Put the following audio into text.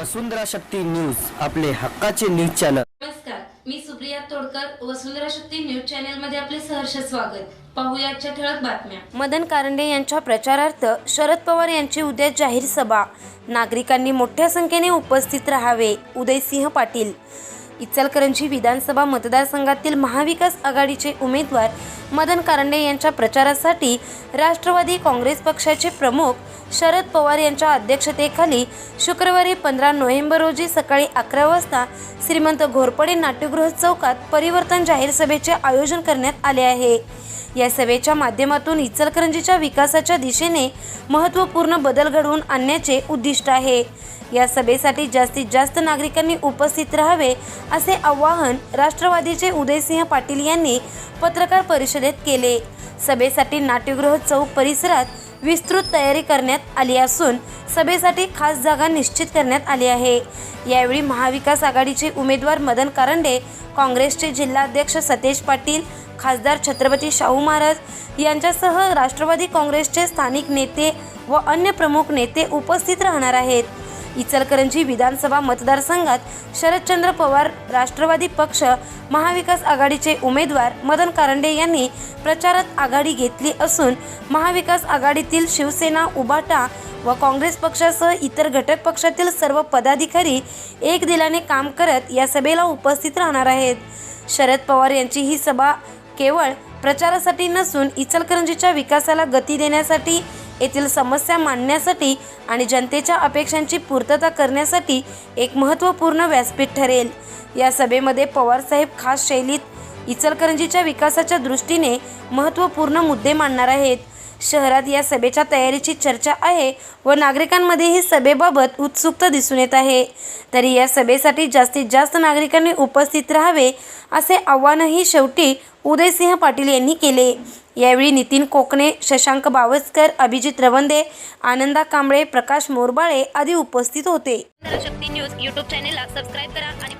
वसुंधरा Shakti news आपले हक्काचे news channel. नमस्कार मी सुप्रिया तोडकर वसुंधरा शक्ती न्यूज चॅनेल मध्ये आपले सहर्ष स्वागत. पाहूया आजच्या ठळक बातम्या. मदन कारंडे यांच्या प्रचारार्थ शरद पवार यांची उद्या जाहीर सभा. नागरिकांनी मोठ्या संख्येने उपस्थित राहावे उदयसिंह पाटील. इचलकरंजी विधानसभा मतदारसंघातील महाविकास आघाडीचे उमेदवार मदन कारंडे यांच्या प्रचारासाठी राष्ट्रवादी काँग्रेस पक्षाचे प्रमुख शरद पवार यांच्या अध्यक्षतेखाली शुक्रवारी पंधरा नोव्हेंबर रोजी सकाळी अकरा वाजता श्रीमंत घोरपडे नाट्यगृह चौकात परिवर्तन जाहीर सभेचे आयोजन करण्यात आले आहे. या सभेच्या माध्यमातून इचलकरंजीच्या विकासाच्या दिशेने महत्त्वपूर्ण बदल घडवून आणण्याचे उद्दिष्ट आहे. या सभेसाठी जास्तीत जास्त नागरिकांनी उपस्थित राहावे असे आवाहन राष्ट्रवादीचे उदयसिंह पाटील यांनी पत्रकार परिषदेत केले. सभेसाठी नाट्यगृह चौक परिसरात विस्तृत तयारी करण्यात आली असून सभेसाठी खास जागा निश्चित करण्यात आली आहे. यावेळी महाविकास आघाडीचे उमेदवार मदन कारंडे काँग्रेसचे जिल्हाध्यक्ष सतेज पाटील खासदार छत्रपती शाहू महाराज यांच्यासह राष्ट्रवादी काँग्रेसचे स्थानिक नेते व अन्य प्रमुख नेते उपस्थित राहणार आहेत. इचलकरंजी विधानसभा मतदारसंघात शरदचंद्र पवार राष्ट्रवादी पक्ष महाविकास आघाडीचे उमेदवार मदन कारंडे यांनी प्रचारात आघाडी घेतली असून महाविकास आघाडीतील शिवसेना उबाटा व काँग्रेस पक्षासह इतर घटक पक्षातील सर्व पदाधिकारी एक दिलाने काम करत या सभेला उपस्थित राहणार आहेत. शरद पवार यांची ही सभा केवळ प्रचारासाठी नसून इचलकरंजीच्या विकासाला गती देण्यासाठी येथील समस्या मांडण्यासाठी आणि जनतेच्या अपेक्षांची पूर्तता करण्यासाठी एक महत्त्वपूर्ण व्यासपीठ ठरेल. या सभेमध्ये पवारसाहेब खास शैलीत इचलकरंजीच्या विकासाच्या दृष्टीने महत्त्वपूर्ण मुद्दे मांडणार आहेत. शहरात या सभेच्या तयारीची चर्चा आहे व नागरिकांमध्येही सभेबाबत उत्सुकता दिसून येत आहे. तरी या सभेसाठी जास्तीत जास्त नागरिकांनी उपस्थित राहावे असे आव्हानही शेवटी उदयसिंह पाटील यांनी केले. यावेळी नितीन कोकणे शशांक बावस्कर अभिजित रवंदे आनंदा कांबळे प्रकाश मोरबाळे आदी उपस्थित होते. शक्ती न्यूज यूट्यूब चॅनेलला सबस्क्राईब करा आणि